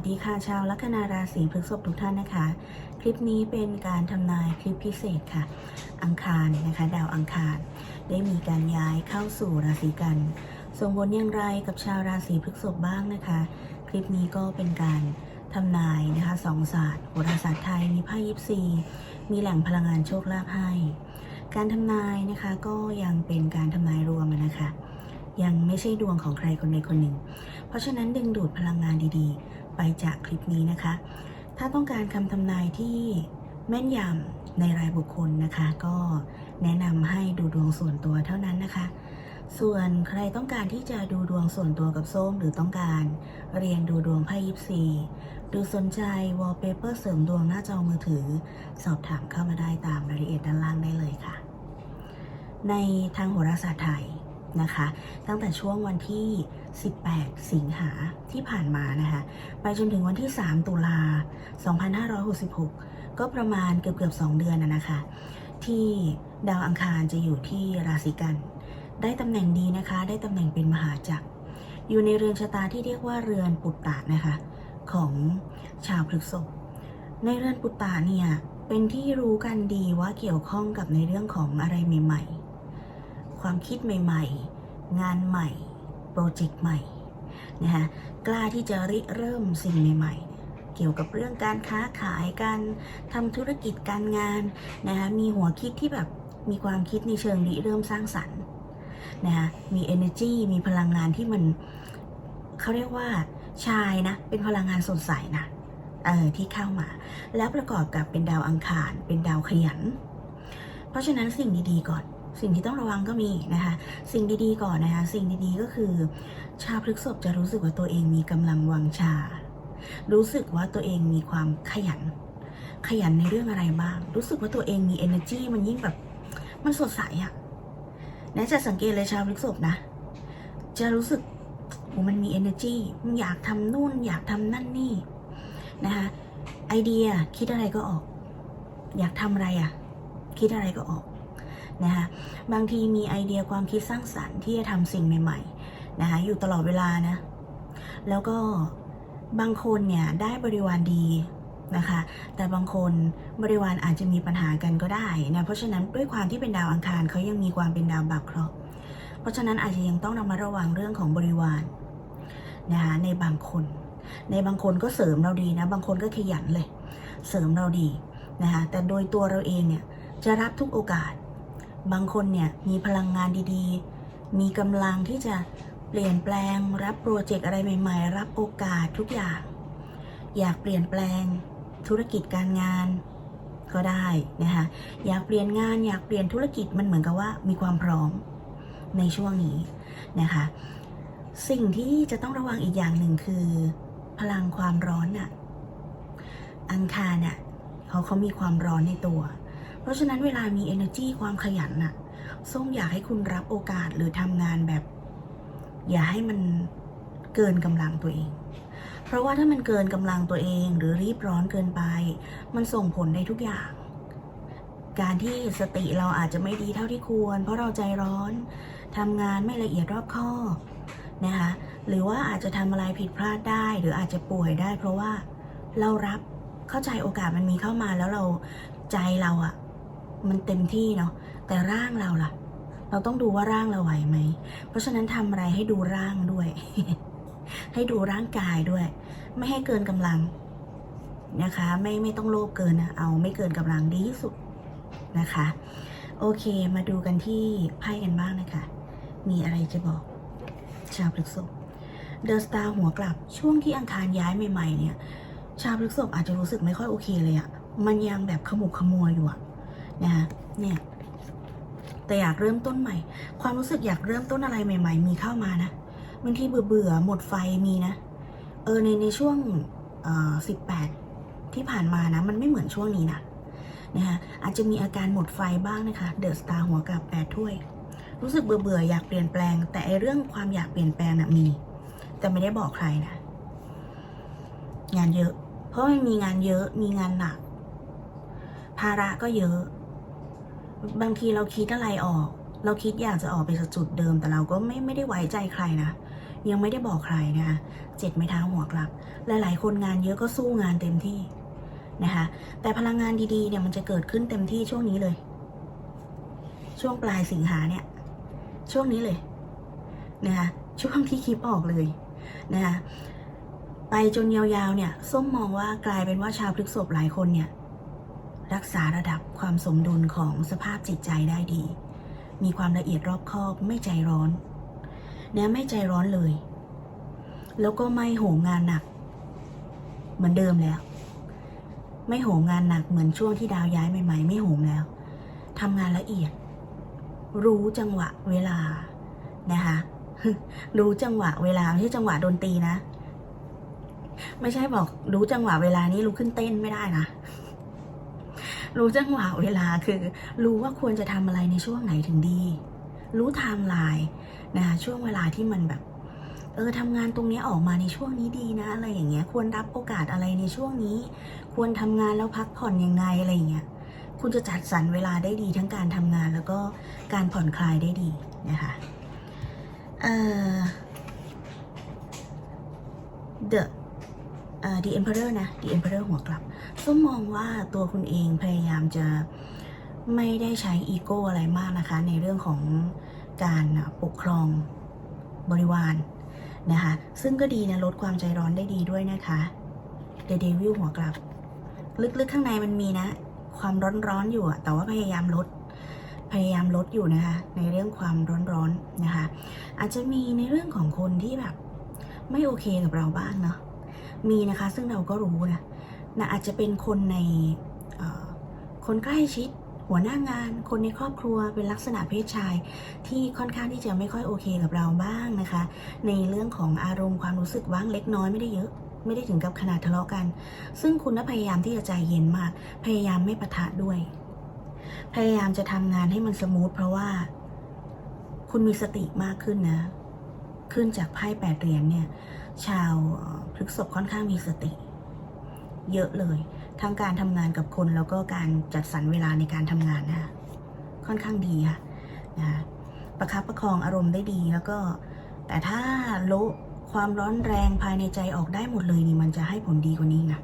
วัสดีค่ะชาวลัคนาราศีพฤษภทุกท่านนะคะ คลิปนี้เป็นการทำนายคลิปพิเศษค่ะ อังคารนะคะ ดาวอังคาร ได้มีการย้ายเข้าสู่ราศีกันส่งผลอย่างไรกับชาวราศีพฤษภบ้างนะคะ คลิปนี้ก็เป็นการทำนายนะคะสองศาสตร์โหราศาสตร์ไทยมีไพ่ยิปซีมีแหล่งพลังงานโชคลาภให้ การทำนายนะคะก็ยังเป็นการทำนายรวมนะคะยังไม่ใช่ดวงของใครคนใดคนหนึ่ง เพราะฉะนั้นดึงดูดพลังงานดีๆ ไปจากคลิปนี้นะคะ ถ้าต้องการคำทำนายที่แม่นยำในรายบุคคลนะคะ ก็แนะนำให้ดูดวงส่วนตัวเท่านั้นนะคะ ส่วนใครต้องการที่จะดูดวงส่วนตัวกับส้ม หรือต้องการเรียนดูดวงไพ่ยิปซีดูสนใจวอลเปเปอร์เสริมดวงหน้าจอมือถือ สอบถามเข้ามาได้ตามรายละเอียดด้านล่างได้เลยค่ะ ในทางโหราศาสตร์ไทย นะคะ ตั้งแต่ช่วงวันที่ 18 สิงหาที่ผ่านมานะคะ ไปจนถึงวันที่ 3 ตุลา 2566 ก็ประมาณเกือบเกือบ2เดือนนะนะคะ ที่ดาวอังคารจะอยู่ที่ราศีกัน ได้ตำแหน่งดีนะคะ ได้ตำแหน่งเป็นมหาจักร อยู่ในเรือนชะตาที่เรียกว่าเรือนปุตตะนะคะ ของชาวพฤกษภในเรือนปุตตะเนี่ยเป็นที่รู้กันดีว่าเกี่ยวข้องกับในเรื่องของอะไรใหม่ๆ ความคิดใหม่ ๆ งานใหม่ โปรเจกต์ใหม่นะคะกล้าที่จะริเริ่มสิ่งใหม่ ๆ เกี่ยวกับเรื่องการค้าขายการทำธุรกิจการงานนะคะมีหัวคิดที่แบบมีความคิดในเชิงริเริ่มสร้างสรรค์นะคะมี energy มีพลังงานที่มันเขาเรียกว่าชายนะ เป็นพลังงานสดใสนะเออที่เข้ามา แล้วประกอบกับเป็นดาวอังคาร เป็นดาวขยัน เพราะฉะนั้นสิ่งดีๆก่อน สิ่งที่ต้องระวังก็มีนะคะ สิ่งดีๆก่อนนะคะ สิ่งดีๆก็คือ ชาวพฤกษภจะรู้สึกว่าตัวเองมีกำลังวังชา รู้สึกว่าตัวเองมีความขยัน ขยันในเรื่องอะไรบ้าง รู้สึกว่าตัวเองมี energy มันยิ่งแบบ มันสดใสอะนะจะสังเกตเลยชาวพฤกษภนะ จะรู้สึกโอ้มันมี energy มันอยากทำนู่น อยากทำนั่นนี่นะคะไอเดียคิดอะไรก็ออก อยากทำอะไรอะคิดอะไรก็ออก นะคะบางทีมีไอเดียความคิดสร้างสรรค์ที่จะทำสิ่งใหม่ๆนะคะอยู่ตลอดเวลานะ แล้วก็บางคนเนี่ยได้บริวารดีนะคะ แต่บางคนบริวารอาจจะมีปัญหากันก็ได้นะเพราะฉะนั้นด้วยความที่เป็นดาวอังคารเขายังมีความเป็นดาวบาปเคราะห์เพราะฉะนั้นอาจจะยังต้องระมัดระวังเรื่องของบริวารนะคะในบางคน ในบางคนก็เสริมเราดีนะ บางคนก็ขยันเลย เสริมเราดีนะคะแต่โดยตัวเราเองเนี่ยจะรับทุกโอกาส บางคนเนี่ยมีพลังงานดีๆ มีกำลังที่จะเปลี่ยนแปลง รับโปรเจกต์อะไรใหม่ ๆ รับโอกาสทุกอย่าง อยากเปลี่ยนแปลงธุรกิจการงานก็ได้นะคะอยากเปลี่ยนงานอยากเปลี่ยนธุรกิจมันเหมือนกับว่ามีความพร้อมในช่วงนี้นะคะสิ่งที่จะต้องระวังอีกอย่างหนึ่งคือ พลังความร้อนน่ะอังคารน่ะเขาเขามีความร้อนในตัว เพราะฉะนั้นเวลามี energy ความขยันน่ะส้มอยากให้คุณรับโอกาสหรือทำงานแบบ อย่าให้มันเกินกำลังตัวเอง เพราะว่าถ้ามันเกินกำลังตัวเองหรือรีบร้อนเกินไป มันส่งผลในทุกอย่าง การที่สติเราอาจจะไม่ดีเท่าที่ควร เพราะเราใจร้อนทำงานไม่ละเอียดรอบคอบนะคะหรือว่าอาจจะทำอะไรผิดพลาดได้ หรืออาจจะป่วยได้ เพราะว่าเรารับเข้าใจโอกาสมันมีเข้ามาแล้วเราใจเราอะ มันเต็มที่เนาะแต่ร่างเราล่ะ เราต้องดูว่าร่างเราไหวไหม เพราะฉะนั้นทำอะไรให้ดูร่างด้วย ให้ดูร่างกายด้วย ไม่ให้เกินกำลังนะคะ ไม่ไม่ต้องโลภเกินนะเอาไม่เกินกำลังดีที่สุดนะคะ โอเคมาดูกันที่ไพ่กันบ้างนะคะ มีอะไรจะบอก ชาวพฤกษภเดอะสตาร์หัวกลับช่วงที่อังคารย้ายใหม่ ๆ เนี่ย ชาวพฤกษภอาจจะรู้สึกไม่ค่อยโอเคเลยอะมันยังแบบขมุกขมัวอยู่อะ นะคะเนี่ยแต่อยากเริ่มต้นใหม่ ความรู้สึกอยากเริ่มต้นอะไรใหม่ ๆ มีเข้ามานะบางทีเบื่อเบื่อๆหมดไฟมีนะ เออในในช่วงสิบแปดที่ผ่านมานะ มันไม่เหมือนช่วงนี้นะนะคะอาจจะมีอาการหมดไฟบ้างนะคะ เดอะสตาร์หัวกับแปดถ้วย รู้สึกเบื่อเบื่อๆอยากเปลี่ยนแปลง แต่ไอเรื่องความอยากเปลี่ยนแปลงน่ะมี แต่ไม่ได้บอกใครนะ งานเยอะ เพราะมันมีงานเยอะมีงานหนักภาระก็เยอะ บางทีเราคิดอะไรออก เราคิดอยากจะออกไปจากจุดเดิม แต่เราก็ไม่ไม่ได้ไว้ใจใครนะยังไม่ได้บอกใครนะคะเจ็ดไม้เท้าหัวกลับ หลายๆ คนงานเยอะก็สู้งานเต็มที่นะคะแต่พลังงานดีๆเนี่ยมันจะเกิดขึ้นเต็มที่ช่วงนี้เลย ช่วงปลายสิงหาเนี่ย ช่วงนี้เลยนะคะช่วงที่คลิปออกเลยนะคะไปจนยาวๆเนี่ยส้มมองว่ากลายเป็นว่าชาวพฤกษภหลายคนเนี่ย รักษาระดับความสมดุลของสภาพจิตใจได้ดี มีความละเอียดรอบคอบไม่ใจร้อนเนี่ยไม่ใจร้อนเลย แล้วก็ไม่โหมงานหนัก เหมือนเดิมแล้ว ไม่โหมงานหนักเหมือนช่วงที่ดาวย้ายใหม่ ๆ ไม่โหมแล้วทำงานละเอียด รู้จังหวะเวลานะคะรู้จังหวะเวลาไม่ใช่จังหวะดนตรีนะ ไม่ใช่บอกรู้จังหวะเวลานี้ลุกขึ้นเต้นไม่ได้นะ รู้จังหวะเวลาคือ รู้ว่าควรจะทำอะไรในช่วงไหนถึงดี รู้ไทม์ไลน์นะคะช่วงเวลาที่มันแบบเออทำงานตรงนี้ออกมาในช่วงนี้ดีนะอะไรอย่างเงี้ย ควรรับโอกาสอะไรในช่วงนี้ ควรทำงานแล้วพักผ่อนยังไงอะไรอย่างเงี้ยคุณจะจัดสรรเวลาได้ดีทั้งการทำงานแล้วก็การผ่อนคลายได้ดีนะคะ เอ่อ the เอ่อ the emperor นะ the emperor หัวกลับส้มมองว่าตัวคุณเองพยายามจะไม่ได้ใช้อีโก้อะไรมากนะคะ ในเรื่องของการปกครองบริวารนะคะ ซึ่งก็ดีนะลดความใจร้อนได้ดีด้วยนะคะ the devil หัวกลับ ลึกๆข้างในมันมีนะ ความร้อนๆอยู่อะแต่ว่าพยายามลดพยายามลดอยู่นะคะ ในเรื่องความร้อนๆนะคะ อาจจะมีในเรื่องของคนที่แบบ ไม่โอเคกับเราบ้างเนาะ มีนะคะ ซึ่งเราก็รู้นะนะอาจจะเป็นคนในคนใกล้ชิดหัวหน้างาน คนในครอบครัวเป็นลักษณะเพศชาย ที่ค่อนข้างที่จะไม่ค่อยโอเคกับเราบ้างนะคะ ในเรื่องของอารมณ์ความรู้สึกบ้างเล็กน้อยไม่ได้เยอะ ไม่ได้ถึงกับขนาดทะเลาะกัน ซึ่งคุณก็พยายามที่จะใจเย็นมาก พยายามไม่ปะทะด้วย พยายามจะทำงานให้มันสมูทเพราะว่า คุณมีสติมากขึ้นนะ ขึ้นจากไพ่แปดเหรียญเนี่ย ชาวพฤกษภค่อนข้างมีสติ เยอะเลย ทั้งการทำงานกับคนแล้วก็การจัดสรรเวลาในการทำงานนะคะค่อนข้างดีค่ะนะคะประคับประคองอารมณ์ได้ดีแล้วก็ แต่ถ้าโละความร้อนแรงภายในใจออกได้หมดเลยนี่มันจะให้ผลดีกว่านี้นะ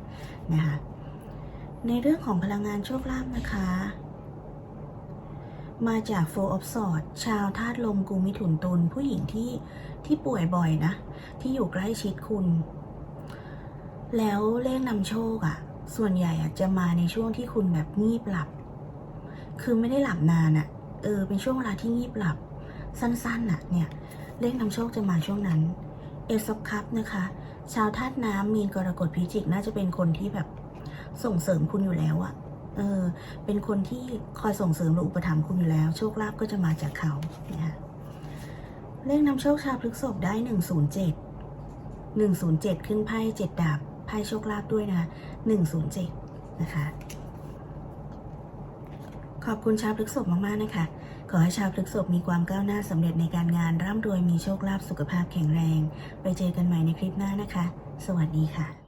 นะคะในเรื่องของพลังงานโชคลาภนะคะ มาจาก Four of Swords ชาวธาตุลมกุมิถุนตุลผู้หญิงที่ที่ป่วยบ่อยนะ ที่อยู่ใกล้ชิดคุณ แล้วเลขนำโชคอะ่ะ ส่วนใหญ่อะจะมาในช่วงที่คุณแบบงีบหลับ คือไม่ได้หลับนานอะ่ะ เออ เป็นช่วงเวลาที่งีบหลับ สั้นๆน่ะ เนี่ย เลขนำโชคจะมาช่วงนั้น เอซอบคัพนะคะ ชาวธาตุน้ำมีนกรกฎพิจิกน่าจะเป็นคนที่แบบส่งเสริมคุณอยู่แล้วอะ เออเป็นคนที่คอยส่งเสริมหรืออุปถัมภ์คุณอยู่แล้ว โชคลาภก็จะมาจากเขานะคะเลขนำโชคชาวพฤกษบได้หนึ่งศูนย์เจ็ดหนึ่งศูนย์เจ็ดขึ้นไพ่เจ็ดดาบไพ่โชคลาภด้วยนะคะหนึ่งศูนย์เจ็ดนะคะ ขอบคุณชาวพฤกษบมากๆนะคะ ขอให้ชาวพฤกษบมีความก้าวหน้าสำเร็จในการงานร่ำรวยมีโชคลาภสุขภาพแข็งแรง ไปเจอกันใหม่ในคลิปหน้านะคะ สวัสดีค่ะ